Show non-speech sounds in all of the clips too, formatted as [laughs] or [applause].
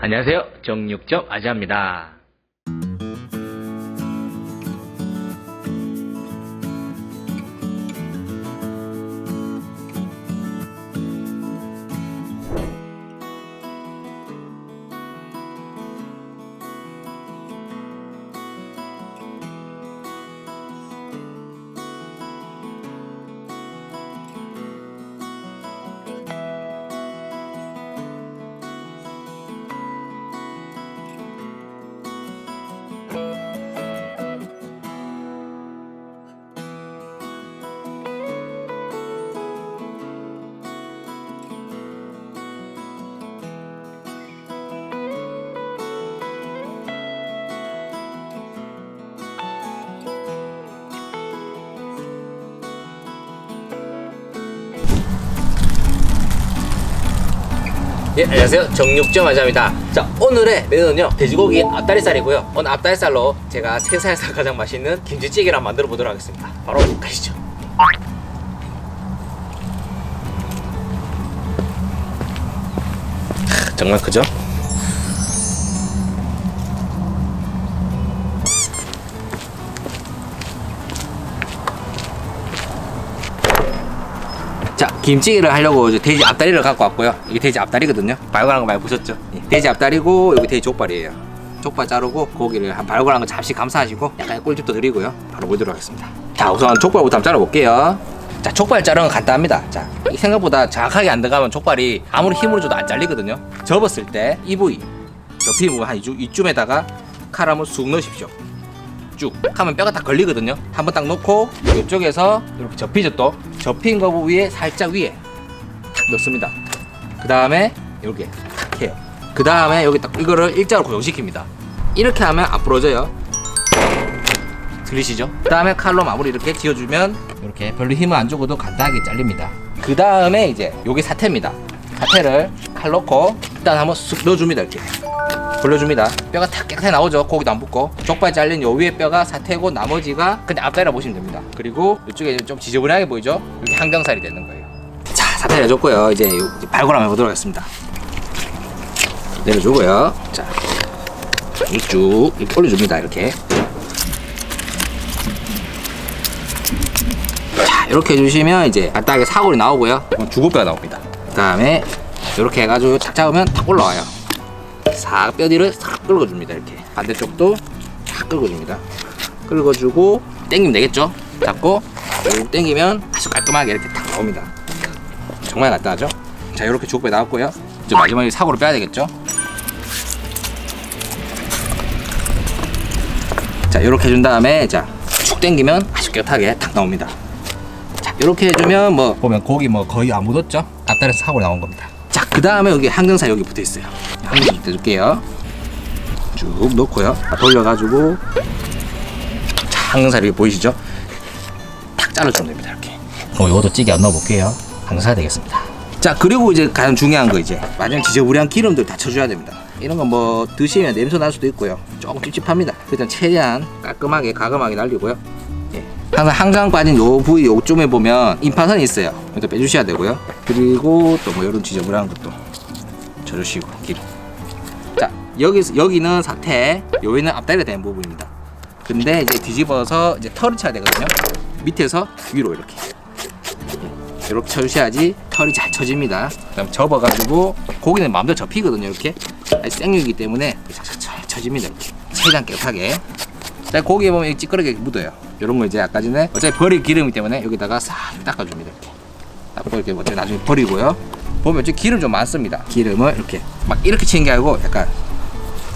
안녕하세요. 정육점 아지아입니다. 예, 안녕하세요. 정육점 아자입니다. 자, 오늘의 메뉴는요, 돼지고기 앞다리살이고요. 오늘 앞다리살로 제가 세상에서 가장 맛있는 김치찌개를 한번 만들어 보도록 하겠습니다. 바로 가시죠. 정말 크죠? 김치를 하려고 돼지 앞다리를 갖고 왔고요. 이게 돼지 앞다리거든요. 발굴한 거 많이 보셨죠? 예, 돼지 앞다리고 여기 돼지 족발이에요. 족발 자르고 고기를 한 발굴한 거 잠시 감싸시고 약간 꿀팁도 드리고요. 바로 보도록 하겠습니다. 자, 우선 족발부터 한번 자르볼게요. 자, 족발 자르는 건 간단합니다. 자, 이 생각보다 정확하게 안 들어가면 족발이 아무리 힘을 줘도 안 잘리거든요. 접었을 때 이 부위, 접힌 부분 한 이쯤, 이쯤에다가 칼 한번 쑥 넣으십시오. 쭉 하면 뼈가 딱 걸리거든요. 한번 딱 놓고 이쪽에서 이렇게 접히죠 또. 접힌 거 위에 살짝 위에 탁 넣습니다. 그 다음에 이렇게 탁 해요. 그 다음에 여기 딱 이거를 일자로 고정시킵니다. 이렇게 하면 안 부러져요. 들리시죠? 그 다음에 칼로 마무리 이렇게 지어주면 이렇게 별로 힘을 안 주고도 간단하게 잘립니다. 그 다음에 이제 요게 사태입니다. 사태를 칼 넣고 일단 한번 쑥 넣어줍니다 이렇게 돌려줍니다. 뼈가 탁 깨끗하게 나오죠. 고기도 안 붙고. 족발 잘린 요 위에 뼈가 사태고 나머지가 그냥 앞다리라 보시면 됩니다. 그리고 이쪽에 좀 지저분하게 보이죠? 여기 항정살이 되는 거예요. 자, 사태 내줬고요. 이제 발굴 한번 해보도록 하겠습니다. 내려주고요. 자, 이쭉 이렇게 올려줍니다. 이렇게. 자, 이렇게 해주시면 이제 간단하게 사골이 나오고요. 주고뼈가 나옵니다. 그 다음에 이렇게 해가지고 착 잡으면 탁 올라와요. 싹 뼈뒤를 싹 긁어줍니다 이렇게. 반대쪽도 싹 긁어줍니다. 긁어주고 당기면 되겠죠? 잡고 쭉 당기면 아주 깔끔하게 이렇게 탁 나옵니다. 정말 간단하죠? 자 이렇게 주걱배 나왔고요. 이제 마지막에 사고를 빼야 되겠죠? 자 이렇게 해준 다음에 자쭉 당기면 아주 깨끗하게 탁 나옵니다. 자 이렇게 해주면 뭐 보면 고기 뭐 거의 안 묻었죠? 앞다리에서 사고 나온 겁니다. 자 그 다음에 여기 항정살 여기 붙어 있어요 항정살 떼줄게요. 쭉 넣고요. 돌려가지고 자 항정살 여기 보이시죠? 탁 잘라주면 됩니다 이렇게. 어 이것도 찌개 안 넣어볼게요. 항정살 되겠습니다. 자 그리고 이제 가장 중요한 거 이제 마지막 지저분한 기름들 다 쳐줘야 됩니다. 이런 건 뭐 드시면 냄새 날 수도 있고요. 조금 찝찝합니다. 일단 최대한 깔끔하게 가감하게 날리고요. 예. 항상 항상 빠진 요 부위 요쯤에 보면 임파선이 있어요. 이것도 빼주셔야 되고요. 그리고 또 뭐 이런 지저분한 것도 쳐주시고 기름. 자 여기 여기는 사태, 여기는 앞다리가 되는 부분입니다. 근데 이제 뒤집어서 이제 털을 쳐야 되거든요. 밑에서 위로 이렇게 이렇게 쳐주셔야지 털이 잘 쳐집니다. 그다음 접어가지고 고기는 마음대로 접히거든요. 이렇게 생육이기 때문에 잘 쳐집니다. 이렇게 깨끗하게. 자, 고기에 보면 찌끄러게 묻어요. 이런 거 이제 아까 전에 어차피 버릴 기름이기 때문에 여기다가 싹 닦아줍니다. 이렇게. 닦고 이렇게 어차피 나중에 버리고요. 보면 이제 기름 좀 많습니다. 기름을 이렇게 막 이렇게 치는 게 아니고 약간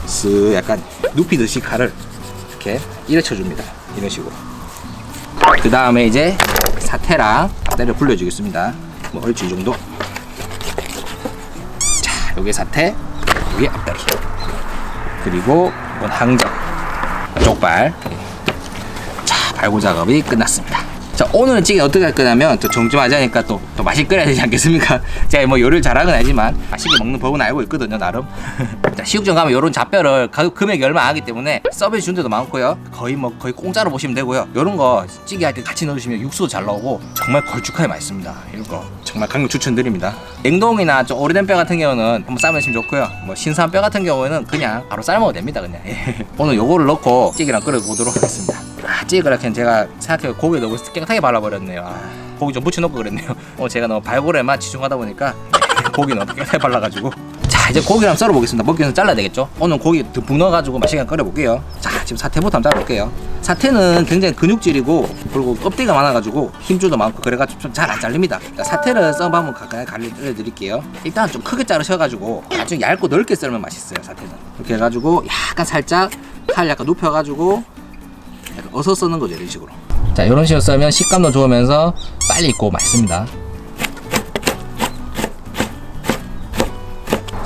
쓱 약간 눕히듯이 칼을 이렇게 이래 쳐줍니다. 이런 식으로. 그 다음에 이제 사태랑 앞다리를 불려주겠습니다. 뭐 얼추 이 정도. 자, 요게 사태, 요게 앞다리. 그리고 이건 항정. 족발. 자, 발고 작업이 끝났습니다. 자 오늘은 찌개 어떻게 할 거냐면 또 정주마자니까 또, 또 맛있게 끓여야 되지 않겠습니까? [laughs] 제가 뭐 요리를 잘하는 건 아니지만 맛있게 먹는 법은 알고 있거든요 나름 [laughs] 자 시육점 가면 요런 잡뼈를 가격 금액이 얼마 안 하기 때문에 서비스 준 데도 많고요. 거의 뭐 거의 공짜로 보시면 되고요. 요런 거 찌개 할 때 같이 넣으시면 육수도 잘 나오고 정말 걸쭉하게 맛있습니다. 이런 거 정말 강력 추천드립니다. 냉동이나 좀 오래된 뼈 같은 경우는 한번 삶으시면 좋고요. 뭐 신선한 뼈 같은 경우에는 그냥 바로 삶아도 됩니다 그냥. 예. [laughs] 오늘 요거를 넣고 찌개랑 끓여보도록 하겠습니다. 아, 찌개 그렇게 제가 생각해 고기에 너무 깨끗하게 발라버렸네요. 아, 고기 좀 묻혀놓고 그랬네요. 오늘 [laughs] 제가 너무 발골에만 집중하다 보니까 고기 너무 깨끗하게 발라가지고 자 이제 고기를 한번 썰어 보겠습니다. 먹기 위해서 잘라야 되겠죠? 오늘 고기 듬뿍 넣어가지고 맛있게 끓여 볼게요. 자 지금 사태부터 한번 잘라 볼게요. 사태는 굉장히 근육질이고 그리고 껍데기가 많아가지고 힘줄도 많고 그래가지고 좀 잘 안 잘립니다. 자, 사태를 썰어 한번 가까이 갈려드릴게요. 일단 좀 크게 자르셔가지고 나중에 얇고 넓게 썰면 맛있어요 사태는. 이렇게 해가지고 약간 살짝 칼 약간 눕혀가지고 약간 어서 써는 거죠 이런 식으로. 자 이런 식으로 썰면 식감도 좋으면서 빨리 익고 맛있습니다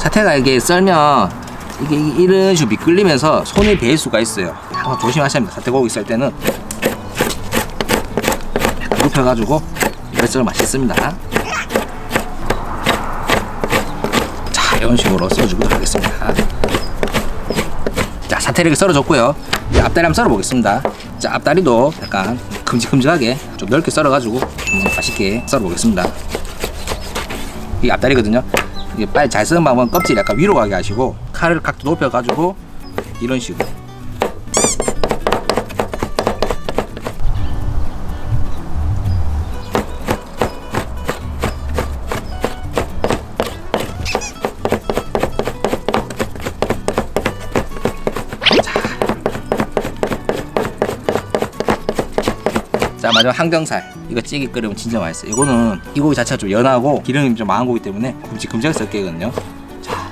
사태가 이게 썰면 이게 이- 이런 식으로 미끌리면서 손이 베일 수가 있어요. 항상 조심하셔야 합니다. 사태고기 썰 때는. 이렇게 썰면 맛있습니다. 자 이런 식으로 썰어주도록 하겠습니다. 자 사태를 썰어줬고요. 이제 앞다리 한번 썰어보겠습니다. 자 앞다리도 약간 큼직큼직하게 좀 넓게 썰어가지고 맛있게 썰어보겠습니다. 이게 앞다리거든요 이게 빨리 잘 썰은 방법은 껍질 약간 위로 가게 하시고 칼을 각도 높여가지고 이런 식으로 마지막 항정살. 이거 찌개 끓이면 진짜 맛있어요. 이거는 이 고기 자체가 좀 연하고 기름이 좀 많은 고기 때문에 큼직큼직하게 썰게거든요. 자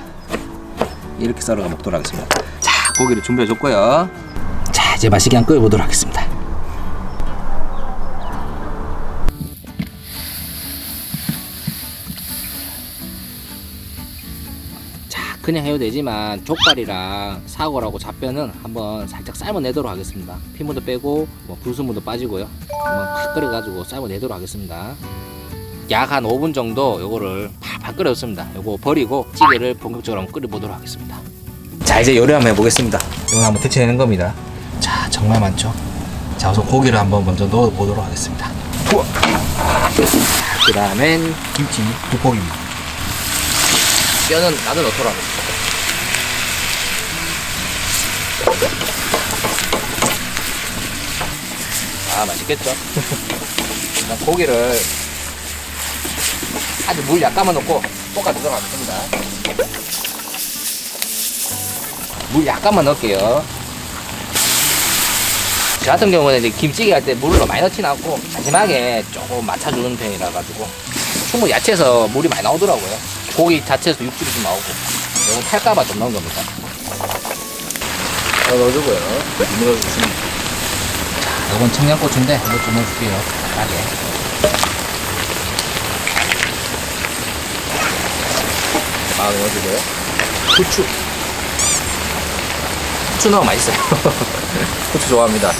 이렇게 썰어가 먹도록 하겠습니다. 자 고기를 준비해 줬고요. 자 이제 맛있게 한번 끓여보도록 하겠습니다 그냥 해도 되지만 족발이랑 사골하고 잡뼈는 한번 살짝 삶아내도록 하겠습니다. 피물도 빼고 뭐 불순물도 빠지고요. 한번 팍 끓여가지고 삶아내도록 하겠습니다. 약 한 5분 정도 요거를 팍팍 끓였습니다. 요거 버리고 찌개를 본격적으로 끓여보도록 하겠습니다. 자 이제 요리 한번 해보겠습니다. 이건 한번 데쳐내는 겁니다. 자 정말 많죠? 자 우선 고기를 한번 먼저 넣어보도록 하겠습니다. 그 다음엔 김치 두꺼기입니다 뼈는 나도 넣도록 하겠습니다 아 맛있겠죠? [laughs] 일단 고기를 아주 물 약간만 넣고 볶아주도록 하겠습니다. 물 약간만 넣을게요. 저 같은 경우는 이제 김찌개 할 때 물을 많이 넣지는 않고 마지막에 조금 맞춰주는 편이라 가지고 충분히 야채에서 물이 많이 나오더라고요 고기 자체에서 육즙이 좀 나오고. 이건 탈까봐 좀 넣은 겁니다. 더 넣어주고요. 넣어주시면. 자 이건 청양고추인데 이거 좀 넣어줄게요. 간단하게. 막 넣어주고요. 후추. 후추 넣으면 맛있어요. [laughs] 후추 좋아합니다. [laughs]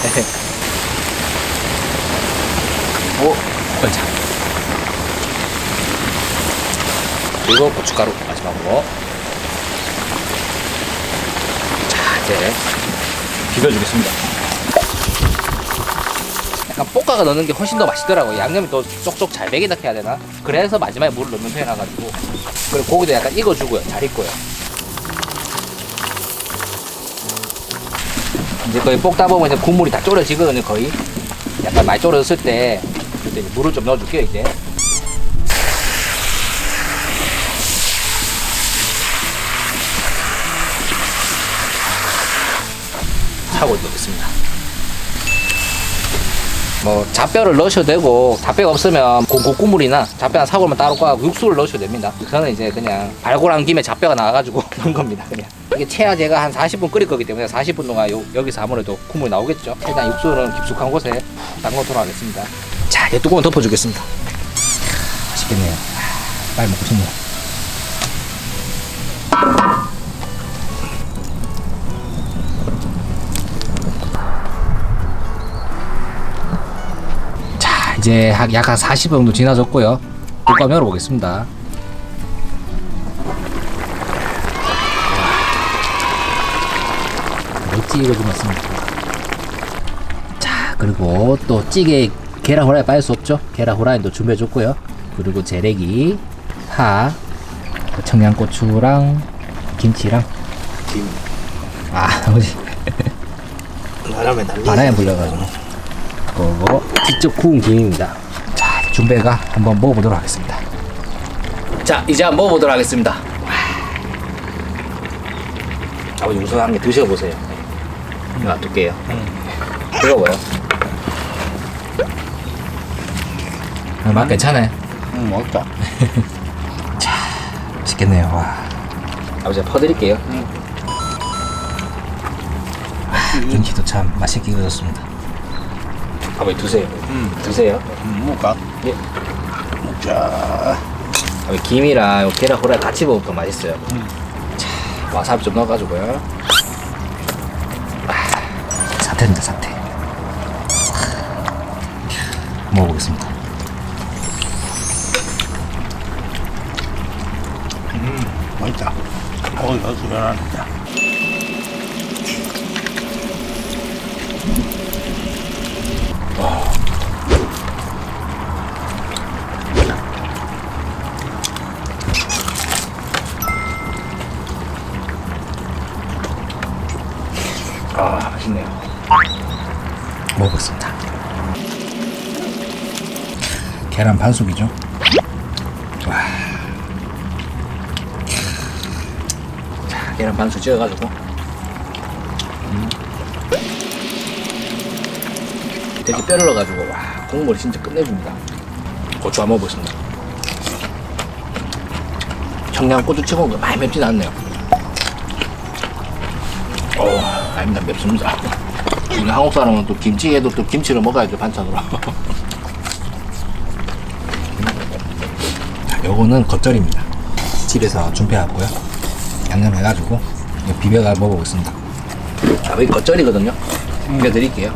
오 걸작 그리고 고춧가루 마지막으로. 자 이제 비벼주겠습니다. 약간 볶아가 넣는 게 훨씬 더 맛있더라고요. 양념이 또 쪽쪽 잘 배기다 해야 되나? 그래서 마지막에 물을 넣는 편이라 가지고. 그리고 고기도 약간 익어주고요. 잘 익고요. 이제 거의 볶다 보면 이제 국물이 다 졸여지거든요 거의. 약간 많이 졸여졌을 때 그때 물을 좀 넣어줄게요 이제 사골 넣겠습니다. 뭐 잡뼈를 넣으셔도 되고 잡뼈가 없으면 고국물이나 잡뼈나 사골만 따로 까고 육수를 넣으셔도 됩니다. 저는 이제 그냥 발골한 김에 잡뼈가 나와가지고 [laughs] 넣은 겁니다. 그냥 이게 채야 제가 한 40분 끓일 거기 때문에 40분 동안 요, 여기서 아무래도 국물이 나오겠죠. 일단 육수는 깊숙한 곳에 담궈도록 하겠습니다. 자, 이제 뚜껑을 덮어주겠습니다. 맛있겠네요. 아, 빨리 먹고 싶네요. 이제 약 한 40분 정도 지나졌고요. 뚜껑 열어보겠습니다. 멋지게 좀 왔습니다. 자, 그리고 또 찌개 계란 후라이 빠질 수 없죠. 계란 후라이도 준비해줬고요. 그리고 재래기, 파, 청양고추랑 김치랑 김. 아, 뭐지? 바람에 날리. 바람에 불려가지고 그거 직접 구운 김입니다. 자, 준배가 한번 먹어보도록 하겠습니다. 자, 이제 한번 먹어보도록 하겠습니다. 아버지 우선 한개 드셔보세요. 놔둘게요. 뜨거워요. 아, 맛 괜찮아요. 응, 먹자. [laughs] 맛있겠네요. 와. 아버지 퍼드릴게요. 김치도 참 맛있게 익어졌습니다. 아버지 드세요. 드세요. 음, 먹까? 예. 먹자. 아버지 김이랑 요 계란 후라이 같이 먹으면 더 맛있어요. 자, 와사비 좀 넣어가지고요. 아, 사태입니다 사태. 먹어보겠습니다. 맛있다. 고기가 수련하다. 계란 반숙이죠. 와. 자, 계란 반숙 찍어가지고. 음. 돼지 뼈를 넣어가지고 와 국물이 진짜 끝내줍니다. 고추 한번 먹어보겠습니다. 청양 고추 치고는 거 많이 맵진 않네요. 어, 아닙니다. 맵습니다. [laughs] 한국 사람은 또 김치에도 또 김치를 먹어야죠, 반찬으로. [laughs] 요거는 겉절입니다. 집에서 준비하고요. 양념해가지고 비벼가 먹어보겠습니다. 자, 여기 겉절이거든요. 비벼드릴게요.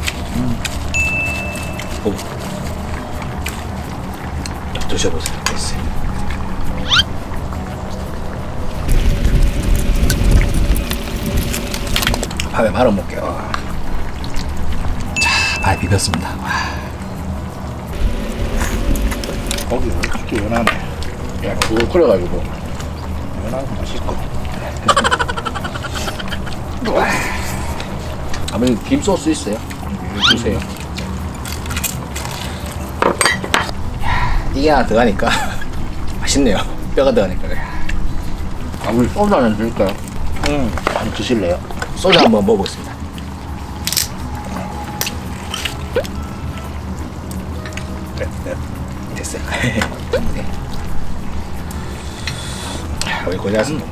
오. 드셔보세요. 맛있어요. 밥에 말아 먹게요. 자, 발 비볐습니다. 와. 고기가 진짜 연하네. 야, 그거 끓여가지고. 연하고 맛있고. 아버님 김 소스 있어요? 주세요. 이게 하나 들어가니까 [laughs] 맛있네요. 뼈가 들어가니까. 아버지 소주 한잔 드릴까요? 응. 안 드실래요? 소주 한번 먹어보겠습니다. 네, 네. 됐어요. [laughs] 네. 우리 고생하셨습니다.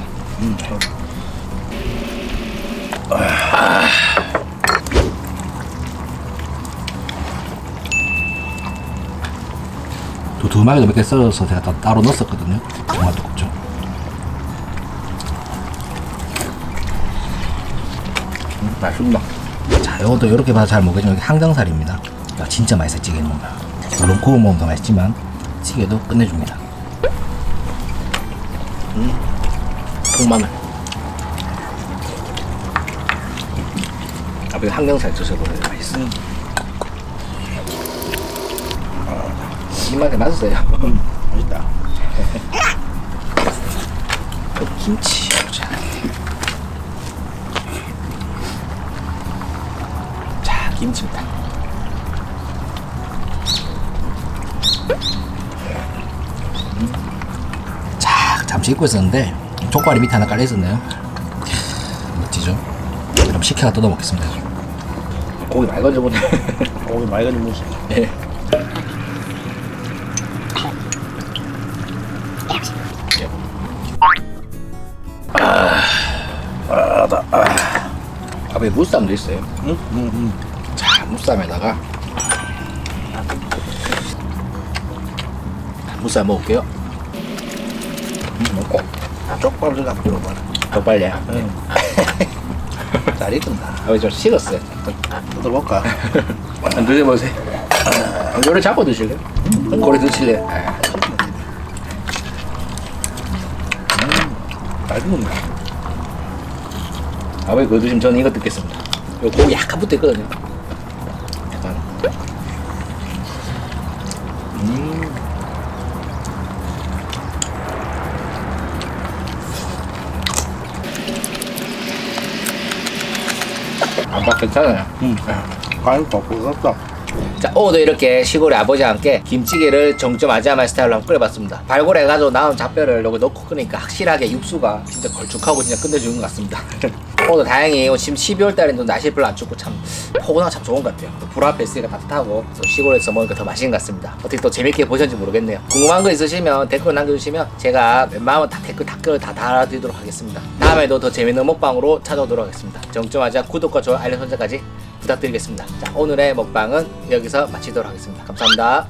또두 마리도 몇 개 썰어서 제가 다 따로 넣었었거든요. 정말 두껍죠. 음, 맛있다. 자, 이것도 이렇게 봐서 잘 모르겠지만 항정살입니다. 야, 진짜 맛있어요, 찌개 먹으면. 물론 구워 먹으면 더 맛있지만 찌개도 끝내줍니다. 음, 통마늘. 아버지 항정살 드셔보세요, 맛있어. 요 입맛에 맞으세요. 맛있다. 또 김치 보자. 자, 김치입니다. 음. 자, 잠시 잊고 있었는데 족발이 밑에 하나 깔려 있었네요. 멋지죠? 그럼 식혜가 뜯어 먹겠습니다. 고기 많이 건져보네. [laughs] 고기 많이 가지고 무슨. 네. 아, 나, 아. 앞에 무쌈도 있어요. 응? 응, 응. 자, 무쌈에다가 무쌈 먹을게요. 음, 먹고 쪽발을 갖고. 더 빨리요. 응. 잘 익은다. 아버지 좀 식었어요. 뜯어볼까? 한 드셔보세요. 요래 잡고 드실래? 고래 드실래? 잘 먹네. 아버지 그거 드시면 저는 이거 듣겠습니다. 요 고기 약간 붙어 있거든요. 안박 괜찮아요. 음. 과일 더 부럽다. 자 오늘도 이렇게 시골의 아버지와 함께 김찌개를 정점 아자마 스타일로 한번 끓여봤습니다 발골해가지고 나온 잡뼈를 여기 넣고 끓으니까 확실하게 육수가 진짜 걸쭉하고 진짜 끝내주는 것 같습니다 [laughs] 오늘 다행히 지금 12월 달에도 날씨 별로 안 춥고 참 포근하고 참 좋은 것 같아요 불 앞에 있으니까 따뜻하고 시골에서 먹으니까 더 맛있는 것 같습니다 어떻게 또 재밌게 보셨는지 모르겠네요 궁금한 거 있으시면 댓글 남겨주시면 제가 웬만하면 다 댓글 댓글 다 달아드리도록 하겠습니다 다음에도 더 재밌는 먹방으로 찾아오도록 하겠습니다 정점하자 구독과 좋아요 알림 설정까지 부탁드리겠습니다. 자, 오늘의 먹방은 여기서 마치도록 하겠습니다. 감사합니다.